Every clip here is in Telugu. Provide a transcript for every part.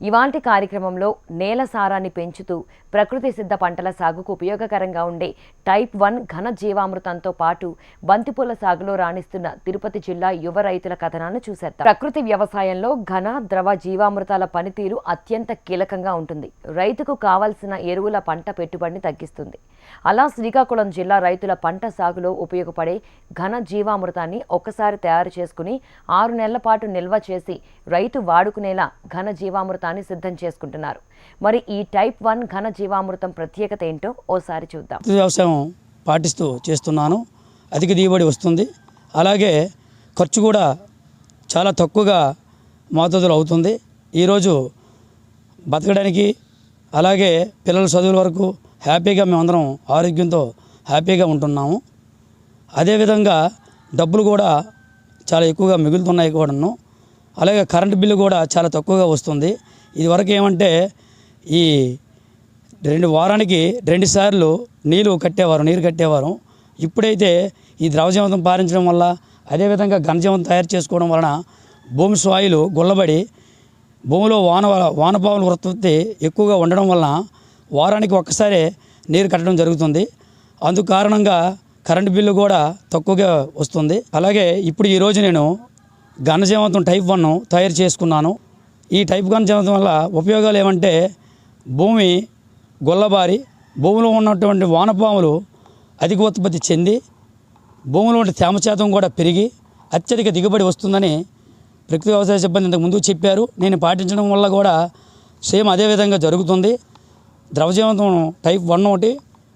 ఇవాంటి కార్యక్రమంలో నేల సారాన్ని పెంచుతూ ప్రకృతి సిద్ధ పంటల సాగుకు ఉపయోగకరంగా ఉండే టైప్ వన్ ఘన జీవామృతంతో పాటు బంతిపూల సాగులో రాణిస్తున్న తిరుపతి జిల్లా యువ రైతుల కథనాన్ని చూసేద్దాం. ప్రకృతి వ్యవసాయంలో ఘన ద్రవ జీవామృతాల పనితీరు అత్యంత కీలకంగా ఉంటుంది. రైతుకు కావలసిన ఎరువుల పంట పెట్టుబడిని తగ్గిస్తుంది. అలా శ్రీకాకుళం జిల్లా రైతుల పంట సాగులో ఉపయోగపడే ఘన జీవామృతాన్ని ఒక్కసారి తయారు చేసుకుని ఆరు నెలల పాటు నిల్వ చేసి రైతు వాడుకునేలా ఘన జీవామృతాన్ని సిద్ధం చేసుకుంటున్నారు. మరి ఈ టైప్ వన్ ఘన జీవామృతం ప్రత్యేకత ఏంటో ఓసారి చూద్దాం. వ్యవసాయం పాటిస్తూ చేస్తున్నాను. అధిక దిగుబడి వస్తుంది. అలాగే ఖర్చు కూడా చాలా తక్కువగా మోతాదులో అవుతుంది. ఈరోజు బతకడానికి అలాగే పిల్లల చదువుల వరకు హ్యాపీగా మేమందరం ఆరోగ్యంతో హ్యాపీగా ఉంటున్నాము. అదేవిధంగా డబ్బులు కూడా చాలా ఎక్కువగా మిగులుతున్నాయి కూడాను. అలాగే కరెంటు బిల్లు కూడా చాలా తక్కువగా వస్తుంది. ఇదివరకు ఏమంటే ఈ రెండు వారానికి రెండు సార్లు నీళ్ళు కట్టేవారు నీరు కట్టేవారు. ఇప్పుడైతే ఈ ద్రవజీవంతం పారించడం వల్ల అదేవిధంగా ఘనజీవం తయారు చేసుకోవడం వలన భూమి స్వాయులు గుల్లబడి భూమిలో వాన వానపాముల ఉత్పత్తి ఎక్కువగా ఉండడం వలన వారానికి ఒక్కసారి నీరు కట్టడం జరుగుతుంది. అందుకు కారణంగా కరెంటు బిల్లు కూడా తక్కువగా వస్తుంది. అలాగే ఇప్పుడు ఈరోజు నేను ఘనజీవంతం టైప్ వన్ తయారు చేసుకున్నాను. ఈ టైప్ ఘనజీవంతం వల్ల ఉపయోగాలు ఏమంటే భూమి గొల్లబారి భూమిలో ఉన్నటువంటి వానపాములు అధిక ఉత్పత్తి చెంది భూమిలో ఉండే తేమ శాతం కూడా పెరిగి అత్యధిక దిగుబడి వస్తుందని ప్రకృతి వ్యవసాయ సిబ్బంది ఇంతకు ముందు చెప్పారు. నేను పాటించడం వల్ల కూడా సేమ్ అదే విధంగా జరుగుతుంది. ద్రవజీవంతం టైప్ వన్ ఒకటి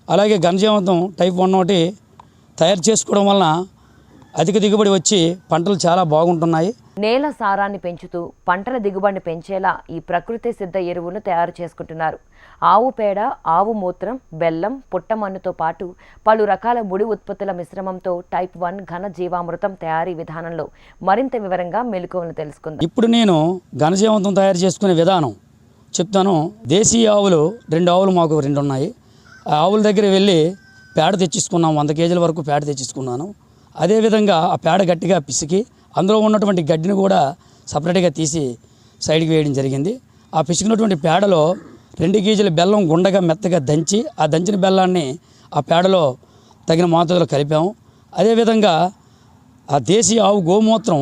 అలాగే ఘనజీవంతం టైప్ వన్ ఒకటి తయారు చేసుకోవడం వలన అధిక దిగుబడి వచ్చి పంటలు చాలా బాగుంటున్నాయి. నేల సారాన్ని పెంచుతూ పంటల దిగుబడిని పెంచేలా ఈ ప్రకృతి సిద్ధ ఎరువును తయారు చేసుకుంటున్నారు. ఆవు పేడ ఆవు మూత్రం బెల్లం పుట్టమన్నుతో పాటు పలు రకాల ముడి ఉత్పత్తుల మిశ్రమంతో టైప్ వన్ ఘన జీవామృతం తయారీ విధానంలో మరింత వివరంగా మెలకువలను తెలుసుకుందాం. ఇప్పుడు నేను ఘనజీవంతం తయారు చేసుకునే విధానం చెప్తాను. దేశీయ ఆవులు రెండు ఆవులు మాకు రెండు ఉన్నాయి ఆ ఆవుల దగ్గర వెళ్ళి పేడ తెచ్చేసుకున్నాం. వంద కేజీల వరకు పేడ తెచ్చేసుకున్నాను. అదేవిధంగా ఆ పేడ గట్టిగా పిసికి అందులో ఉన్నటువంటి గడ్డిని కూడా సపరేట్గా తీసి సైడ్కి వేయడం జరిగింది. ఆ పిసికినటువంటి పేడలో రెండు కేజీల బెల్లం గుండగా మెత్తగా దంచి ఆ దంచిన బెల్లాన్ని ఆ పేడలో తగిన మోతాదులో కలిపాము. అదేవిధంగా ఆ దేశీయ ఆవు గోమూత్రం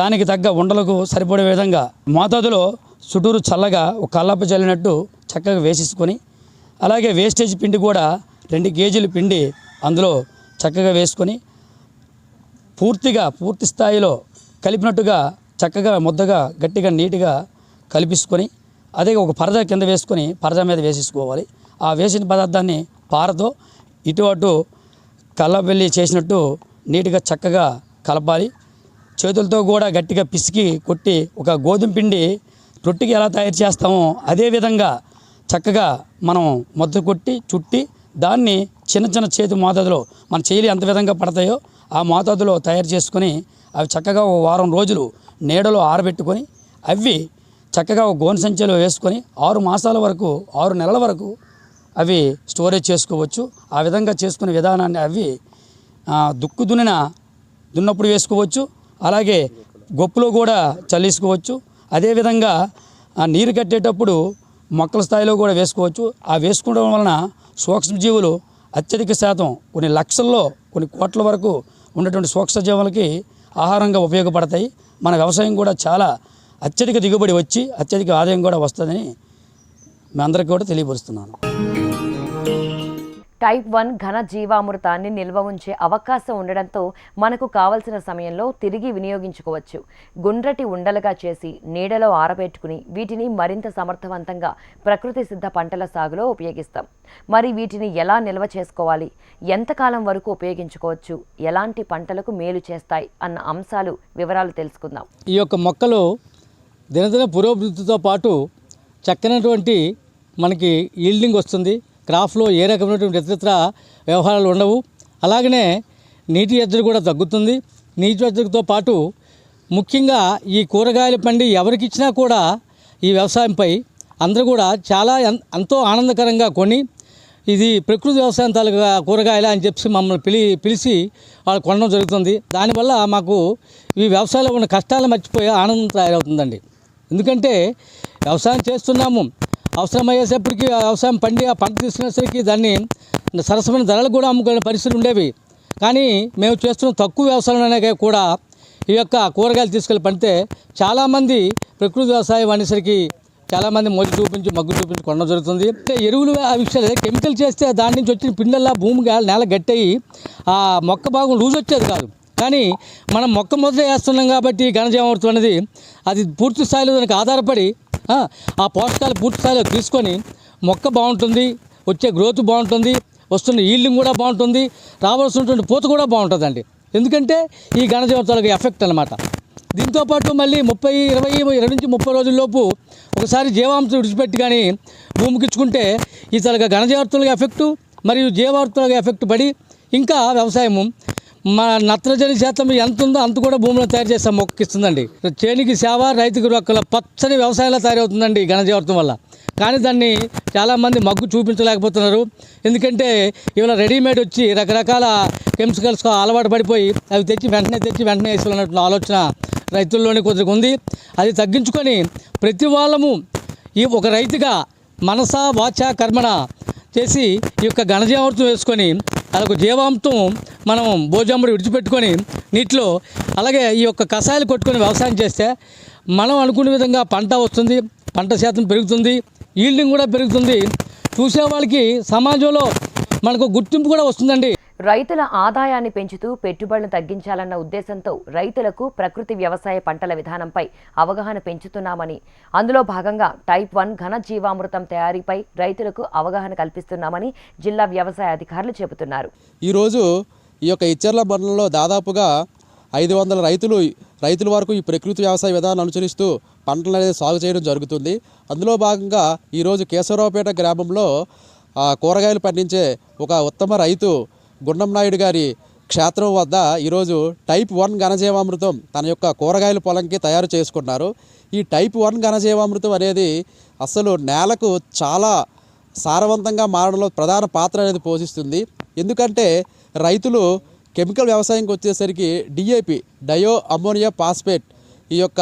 దానికి తగ్గ ఉండలకు సరిపడే విధంగా మోతాదులో చుట్టూరు చల్లగా ఒక కల్లాప చల్లినట్టు చక్కగా వేసేసుకొని అలాగే వేస్టేజ్ పిండి కూడా రెండు కేజీల పిండి అందులో చక్కగా వేసుకొని పూర్తిగా పూర్తి స్థాయిలో కలిపినట్టుగా చక్కగా ముద్దగా గట్టిగా నీట్గా కలిపించుకొని అదే ఒక పరదా కింద వేసుకొని పరదా మీద వేసేసుకోవాలి. ఆ వేసిన పదార్థాన్ని పారతో ఇటు అటు కల్లబెల్లి చేసినట్టు నీట్గా చక్కగా కలపాలి. చేతులతో కూడా గట్టిగా పిసికి కొట్టి ఒక గోధుమ పిండి రొట్టెకి ఎలా తయారు చేస్తామో అదే విధంగా చక్కగా మనం ముద్ద కొట్టి చుట్టి దాన్ని చిన్న చిన్న చేతి మోతాదులో మన చేయలు ఎంత విధంగా పడతాయో ఆ మోతాదులో తయారు చేసుకొని అవి చక్కగా ఓ వారం రోజులు నీడలో ఆరబెట్టుకొని అవి చక్కగా ఓ గోనె సంచిలో వేసుకొని ఆరు మాసాల వరకు ఆరు నెలల వరకు అవి స్టోరేజ్ చేసుకోవచ్చు. ఆ విధంగా చేసుకునే విధానాన్ని అవి దుక్కు దున్నిన దున్నప్పుడు వేసుకోవచ్చు. అలాగే గొప్పులో కూడా చల్లేసుకోవచ్చు. అదేవిధంగా నీరు కట్టేటప్పుడు మొక్కల స్థాయిలో కూడా వేసుకోవచ్చు. ఆ వేసుకోవడం వలన సూక్ష్మజీవులు అత్యధిక శాతం కొన్ని లక్షల్లో కొన్ని కోట్ల వరకు ఉన్నటువంటి సూక్ష్మజీవులకి ఆహారంగా ఉపయోగపడతాయి. మన వ్యవసాయం కూడా చాలా అత్యధిక దిగుబడి వచ్చి అత్యధిక ఆదాయం కూడా వస్తుందని మీ అందరికీ కూడా తెలియపరుస్తున్నాను. టైప్ వన్ ఘన జీవామృతాన్ని నిల్వ ఉంచే అవకాశం ఉండడంతో మనకు కావలసిన సమయంలో తిరిగి వినియోగించుకోవచ్చు. గుండ్రటి ఉండలుగా చేసి నీడలో ఆరబెట్టుకుని వీటిని మరింత సమర్థవంతంగా ప్రకృతి సిద్ధ పంటల సాగులో ఉపయోగిస్తాం. మరి వీటిని ఎలా నిల్వ చేసుకోవాలి? ఎంతకాలం వరకు ఉపయోగించుకోవచ్చు? ఎలాంటి పంటలకు మేలు చేస్తాయి? అన్న అంశాలు వివరాలు తెలుసుకుందాం. ఈ యొక్క మొక్కలు దినదిన పురోభివృద్ధితో పాటు చక్కనటువంటి మనకి ఈల్డింగ్ వస్తుంది. క్రాఫ్ట్లో ఏ రకమైనటువంటి ఇతరత్ర వ్యవహారాలు ఉండవు. అలాగనే నీటి ఎద్దడి కూడా తగ్గుతుంది. నీటి ఎద్దడితో పాటు ముఖ్యంగా ఈ కూరగాయల పండి ఎవరికి ఇచ్చినా కూడా ఈ వ్యవసాయంపై అందరూ కూడా చాలా ఎంతో ఆనందకరంగా కొని ఇది ప్రకృతి వ్యవసాయం తాలూకా కూరగాయలు అని చెప్పి మమ్మల్ని పిలి పిలిచి వాళ్ళు కొనడం జరుగుతుంది. దానివల్ల మాకు ఈ వ్యవసాయంలో ఉన్న కష్టాలు మర్చిపోయి ఆనందం తయారవుతుందండి. ఎందుకంటే వ్యవసాయం చేస్తున్నాము. అవసరమయ్యేసరికి వ్యవసాయం పండి ఆ పంట తీసుకునేసరికి దాన్ని సరసమైన ధరలు కూడా అమ్ముకునే పరిస్థితులు ఉండేవి. కానీ మేము చేస్తున్న తక్కువ వ్యవసాయంలోనే కూడా ఈ యొక్క కూరగాయలు తీసుకెళ్ళి పండితే చాలామంది ప్రకృతి వ్యవసాయం అనేసరికి చాలామంది మొదటి చూపించి మగ్గు చూపించి కొనడం జరుగుతుంది. ఎరువులు ఆ విషయాలు కెమికల్ చేస్తే దాని నుంచి వచ్చిన పిండల్లా భూమి నేల గట్టయి ఆ మొక్క భాగం లూజ్ వచ్చేది కాదు. కానీ మనం మొక్క మొదట వేస్తున్నాం కాబట్టి ఘనజీవామృతం అనేది అది పూర్తి స్థాయిలో దానికి ఆధారపడి ఆ, పోషకాలు పూర్తి స్థాయిలో తీసుకొని మొక్క బాగుంటుంది వచ్చే గ్రోత్ బాగుంటుంది వస్తున్న ఈల్డింగ్ కూడా బాగుంటుంది రావాల్సినటువంటి పూత కూడా బాగుంటుందండి. ఎందుకంటే ఈ ఘనజీవతాలకు ఎఫెక్ట్ అనమాట దీంతోపాటు మళ్ళీ ముప్పై ఇరవై ఇరవై నుంచి ముప్పై రోజుల్లోపు ఒకసారి జీవాంశం విడిచిపెట్టి కానీ భూమికిచ్చుకుంటే ఈ తలగా ఘనజీవార్తులకు ఎఫెక్టు మరియు జీవార్తులకు ఎఫెక్ట్ పడి ఇంకా వ్యవసాయము మన నత్రజని శాతం ఎంత ఉందో అంత కూడా భూమిలో తయారు చేసే మొక్కకి ఇస్తుందండి చేనికి సేవ రైతుకు రొక్కల పచ్చని వ్యవసాయంలో తయారవుతుందండి ఘనజీవర్తం వల్ల. కానీ దాన్ని చాలామంది మగ్గు చూపించలేకపోతున్నారు. ఎందుకంటే ఇవాళ రెడీమేడ్ వచ్చి రకరకాల కెమికల్స్ అలవాటు పడిపోయి అవి తెచ్చి వెంటనే తెచ్చి వెంటనే వేసుకోవాలన్నట్లు ఆలోచన రైతుల్లోనే కొద్దిగా ఉంది. అది తగ్గించుకొని ప్రతి వాళ్ళము ఈ ఒక రైతుగా మనస వాచ కర్మణ చేసి ఈ యొక్క ఘనజీవామృతం వేసుకొని అదొక జీవాంతం మనం భోజముడు విడిచిపెట్టుకొని నీటిలో అలాగే ఈ యొక్క కషాయాలు కొట్టుకొని వ్యవసాయం చేస్తే మనం అనుకునే విధంగా పంట వస్తుంది పంట శాతం పెరుగుతుంది ఈల్డింగ్ కూడా పెరుగుతుంది. చూసే వాళ్ళకి సమాజంలో మనకు గుర్తింపు కూడా వస్తుందండి. రైతుల ఆదాయాన్ని పెంచుతూ పెట్టుబడులను తగ్గించాలన్న ఉద్దేశంతో రైతులకు ప్రకృతి వ్యవసాయ పంటల విధానంపై అవగాహన పెంచుతున్నామని అందులో భాగంగా టైప్ వన్ ఘన జీవామృతం తయారీపై రైతులకు అవగాహన కల్పిస్తున్నామని జిల్లా వ్యవసాయ అధికారులు చెబుతున్నారు. ఈరోజు ఈ యొక్క ఇచ్చర్ల మండలంలో దాదాపుగా ఐదు వందల రైతులు రైతుల వరకు ఈ ప్రకృతి వ్యవసాయ విధానం అనుసరిస్తూ పంటలు అనేది సాగు చేయడం జరుగుతుంది. అందులో భాగంగా ఈరోజు కేశవరావుపేట గ్రామంలో కూరగాయలు పండించే ఒక ఉత్తమ రైతు గుండం నాయుడు గారి క్షేత్రం వద్ద ఈరోజు టైప్ వన్ ఘనజీవామృతం తన యొక్క కూరగాయల పొలంకి తయారు చేసుకున్నారు ఈ టైప్ వన్ ఘనజీవామృతం అనేది అసలు నేలకు చాలా సారవంతంగా మారడంలో ప్రధాన పాత్ర అనేది పోషిస్తుంది. ఎందుకంటే రైతులు కెమికల్ వ్యవసాయంకి వచ్చేసరికి డిఏపి డయో అమ్మోనియా పాస్పేట్ ఈ యొక్క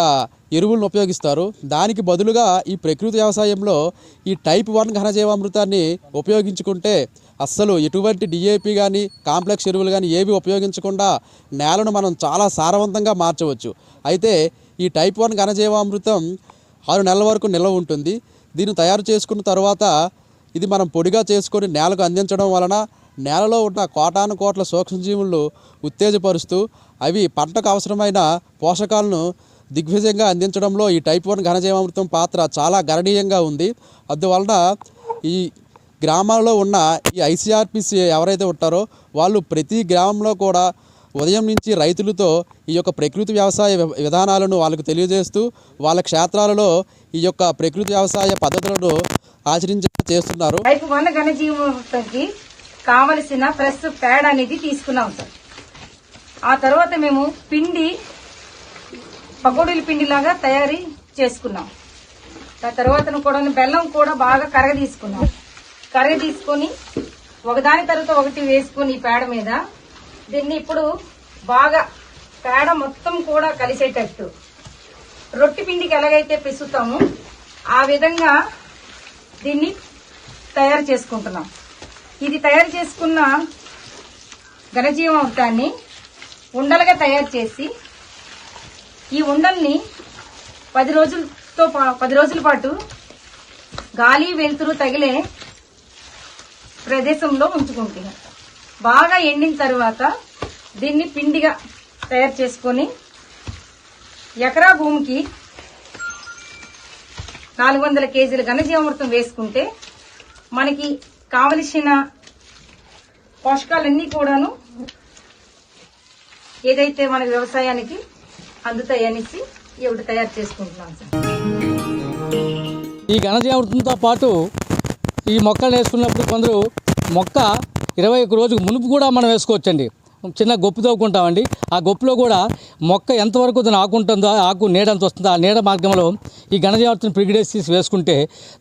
ఎరువులను ఉపయోగిస్తారు. దానికి బదులుగా ఈ ప్రకృతి వ్యవసాయంలో ఈ టైప్ వన్ ఘనజీవామృతాన్ని ఉపయోగించుకుంటే అస్సలు ఎటువంటి డిఏపి కానీ కాంప్లెక్స్ ఎరువులు కానీ ఏవి ఉపయోగించకుండా నేలను మనం చాలా సారవంతంగా మార్చవచ్చు. అయితే ఈ టైప్ వన్ ఘనజీవామృతం ఆరు నెలల వరకు నిల్వ ఉంటుంది. దీన్ని తయారు చేసుకున్న తర్వాత ఇది మనం పొడిగా చేసుకొని నేలకు అందించడం వలన నేలలో ఉన్న కోటాను కోట్ల సూక్ష్మజీవులను ఉత్తేజపరుస్తూ అవి పంటకు అవసరమైన పోషకాలను దిగ్విజయంగా అందించడంలో ఈ టైప్ వన్ ఘనజీవామృతం పాత్ర చాలా గణనీయంగా ఉంది. అందువలన ఈ గ్రామాల్లో ఉన్న ఈ ఐసిఆర్పిసి ఎవరైతే ఉంటారో వాళ్ళు ప్రతి గ్రామంలో కూడా ఉదయం నుంచి రైతులతో ఈ యొక్క ప్రకృతి వ్యవసాయ విధానాలను వాళ్ళకు తెలియజేస్తూ వాళ్ళ క్షేత్రాలలో ఈ యొక్క ప్రకృతి వ్యవసాయ పద్ధతులను ఆచరించే చేస్తున్నారు. టైప్ వన్ ఘనజీవంకి కావలసిన ఫ్రెష్ ప్యాడ్ అనేది తీసుకున్నాం సార్. ఆ తర్వాత మేము పిండి పకోడీల పిండిలాగా తయారీ చేసుకున్నాం. దాని తర్వాత కూడా బెల్లం కూడా బాగా కరగ తీసుకున్నాం కరగ తీసుకొని ఒకదాని తర్వాత ఒకటి వేసుకొని పేడ మీద దీన్ని ఇప్పుడు బాగా పేడ మొత్తం కూడా కలిసేటట్టు. రొట్టె పిండికి ఎలాగైతే పిసుతామో ఆ విధంగా దీన్ని తయారు చేసుకుంటున్నాం. ఇది తయారు చేసుకున్న ఘనజీవామృతాన్ని ఉండలుగా తయారు చేసి ఈ ఉండల్ని పది రోజులతో పా- పది రోజుల పాటు గాలి వెలుతురు తగిలే ప్రదేశంలో ఉంచుకుంటున్నాం. బాగా ఎండిన తర్వాత దీన్ని పిండిగా తయారు చేసుకొని ఎకరా భూమికి నాలుగు వందల కేజీల ఘనజీవామృతం వేసుకుంటే మనకి కావలసిన పోషకాలన్నీ కూడాను ఏదైతే మన వ్యవసాయానికి అందుతాయనేసి ఇవి తయారు చేసుకుంటున్నాం సార్. ఈ ఘనజీవామృతంతో పాటు ఈ మొక్కలు వేసుకున్నప్పుడు కొందరు మొక్క ఇరవై ఒక రోజుకు మునుపు కూడా మనం వేసుకోవచ్చండి. చిన్న గొప్పు తవ్వుకుంటామండి ఆ గొప్పులో కూడా మొక్క ఎంతవరకు దాని ఆకు ఉంటుందో ఆకు నీడంత వస్తుందో ఆ నీడ మార్గంలో ఈ ఘనజీవార్తను ప్రిగిడేస్ తీసి వేసుకుంటే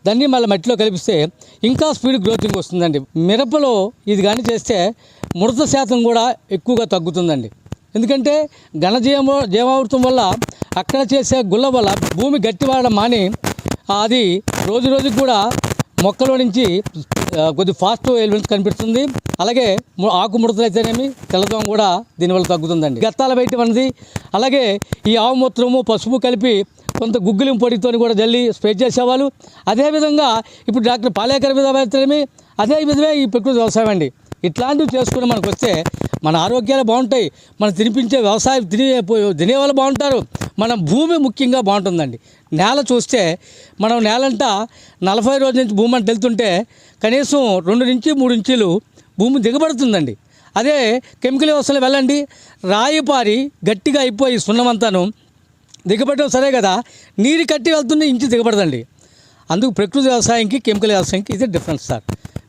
దాన్ని మళ్ళీ మట్టిలో కలిపిస్తే ఇంకా స్పీడ్ గ్రోతింగ్ వస్తుందండి. మిరపలో ఇది కానీ చేస్తే ముడత శాతం కూడా ఎక్కువగా తగ్గుతుందండి. ఎందుకంటే ఘనజీవో జీవామృతం వల్ల అక్కడ చేసే గుల్ల వల్ల భూమి గట్టివాడడం మాని అది రోజు రోజుకి కూడా మొక్కలో నుంచి కొద్ది ఫాస్ట్ ఎలిమెంట్స్ కనిపిస్తుంది. అలాగే ఆకు ముడతలు అయితేనేమి తెల్లదోమ కూడా దీనివల్ల తగ్గుతుందండి. గత్తాల బయట మనది అలాగే ఈ ఆవు మూత్రము పసుపు కలిపి కొంత గుగ్గిలిం పొడితో కూడా జల్లి స్ప్రే చేసేవాళ్ళు. అదేవిధంగా ఇప్పుడు డాక్టర్ పాలేకర్ మీద అయితేనేమి అదే విధమే ఈ ప్రకృతి వ్యవసాయం అండి. ఇట్లాంటివి చేసుకుని మనకు వస్తే మన ఆరోగ్యాలు బాగుంటాయి. మనం తినిపించే వ్యవసాయం తినే తినేవాళ్ళు బాగుంటారు. మన భూమి ముఖ్యంగా బాగుంటుందండి. నేల చూస్తే మనం నేలంట నలభై రోజుల నుంచి భూమి అంట వెళ్తుంటే కనీసం రెండు నుంచి మూడు ఇంచులు భూమి దిగబడుతుందండి. అదే కెమికల్ వ్యవస్థలో వెళ్ళండి. రాయి పారి గట్టిగా అయిపోయి సున్నమంతాను దిగబడడం సరే కదా నీరు కట్టి వెళ్తుంది ఇంచు దిగబడదండి. అందుకు ప్రకృతి వ్యవసాయంకి కెమికల్ వ్యవసాయంకి ఇది డిఫరెన్స్ సార్.